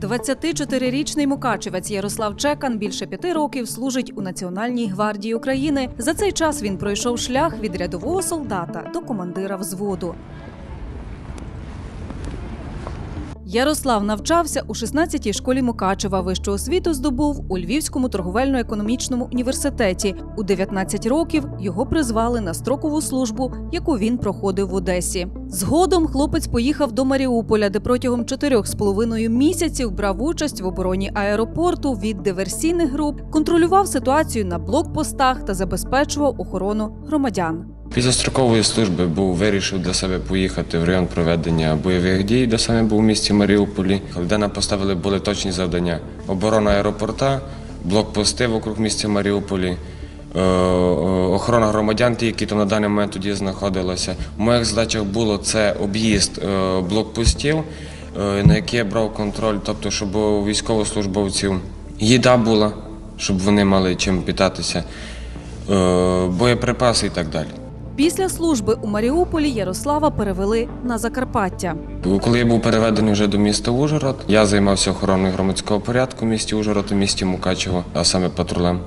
24-річний мукачевець Ярослав Чекан більше п'яти років служить у Національній гвардії України. За цей час він пройшов шлях від рядового солдата до командира взводу. Ярослав навчався у 16-й школі Мукачева. Вищу освіту здобув у Львівському торговельно-економічному університеті. У 19 років його призвали на строкову службу, яку він проходив в Одесі. Згодом хлопець поїхав до Маріуполя, де протягом чотирьох з половиною місяців брав участь в обороні аеропорту від диверсійних груп, контролював ситуацію на блокпостах та забезпечував охорону громадян. Після строкової служби був вирішив для себе поїхати в район проведення бойових дій, де саме був у місті Маріуполі, де нам поставили були точні завдання: оборона аеропорта, блокпости вокруг місця Маріуполі. е, е, Охорона громадян, ті, які там на даний момент тоді знаходилися. У моїх задачах було це об'їзд е, блокпостів, на які я брав контроль, тобто, щоб у військовослужбовців їда була, щоб вони мали чим питатися, боєприпаси і так далі. Після служби у Маріуполі Ярослава перевели на Закарпаття. Коли я був переведений вже до міста Ужгород, я займався охороною громадського порядку в місті Ужгород і місті Мукачево, а саме патрулем.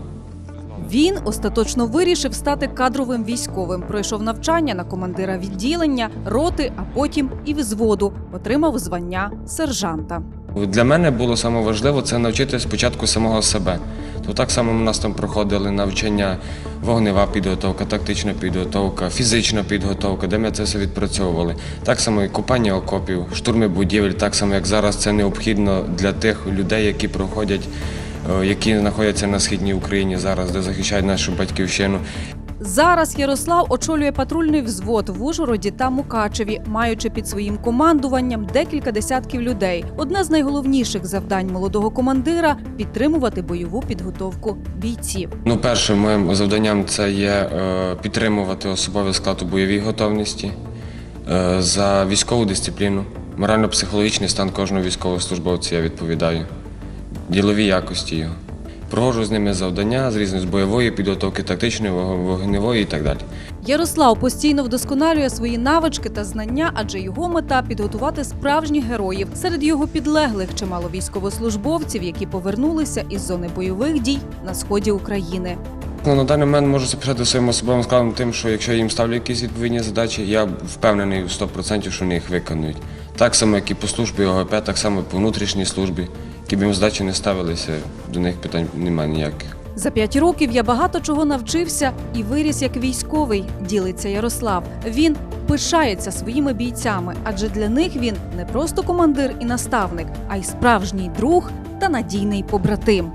Він остаточно вирішив стати кадровим військовим. Пройшов навчання на командира відділення, роти, а потім і взводу. Отримав звання сержанта. Для мене було саме важливо це навчити спочатку самого себе. То так само у нас там проходили навчання, вогнева підготовка, тактична підготовка, фізична підготовка, де ми це все відпрацьовували. Так само і купання окопів, штурми будівель, так само як зараз це необхідно для тих людей, які проходять, які знаходяться на східній Україні зараз, де захищають нашу батьківщину. Зараз Ярослав очолює патрульний взвод в Ужгороді та Мукачеві, маючи під своїм командуванням декілька десятків людей. Одне з найголовніших завдань молодого командира підтримувати бойову підготовку бійців. Ну, першим моїм завданням це є е, підтримувати особовий склад у бойовій готовності е, за військову дисципліну, морально-психологічний стан кожного військовослужбовця я відповідаю, ділові якості його. Проводжу з ними завдання з різної з бойової підготовки, тактичної, вогневої і так далі. Ярослав постійно вдосконалює свої навички та знання, адже його мета підготувати справжніх героїв. Серед його підлеглих чимало військовослужбовців, які повернулися із зони бойових дій на сході України. Ну, на даний момент можу записати своїм особовим складом тим, що якщо я їм ставлю якісь відповідні задачі, я впевнений в 100%, що вони їх виконують. Так само, як і по службі ОГП, так само і по внутрішній службі. Які б їм задачі не ставилися, до них питань немає ніяких. За п'ять років я багато чого навчився і виріс як військовий, ділиться Ярослав. Він пишається своїми бійцями, адже для них він не просто командир і наставник, а й справжній друг та надійний побратим.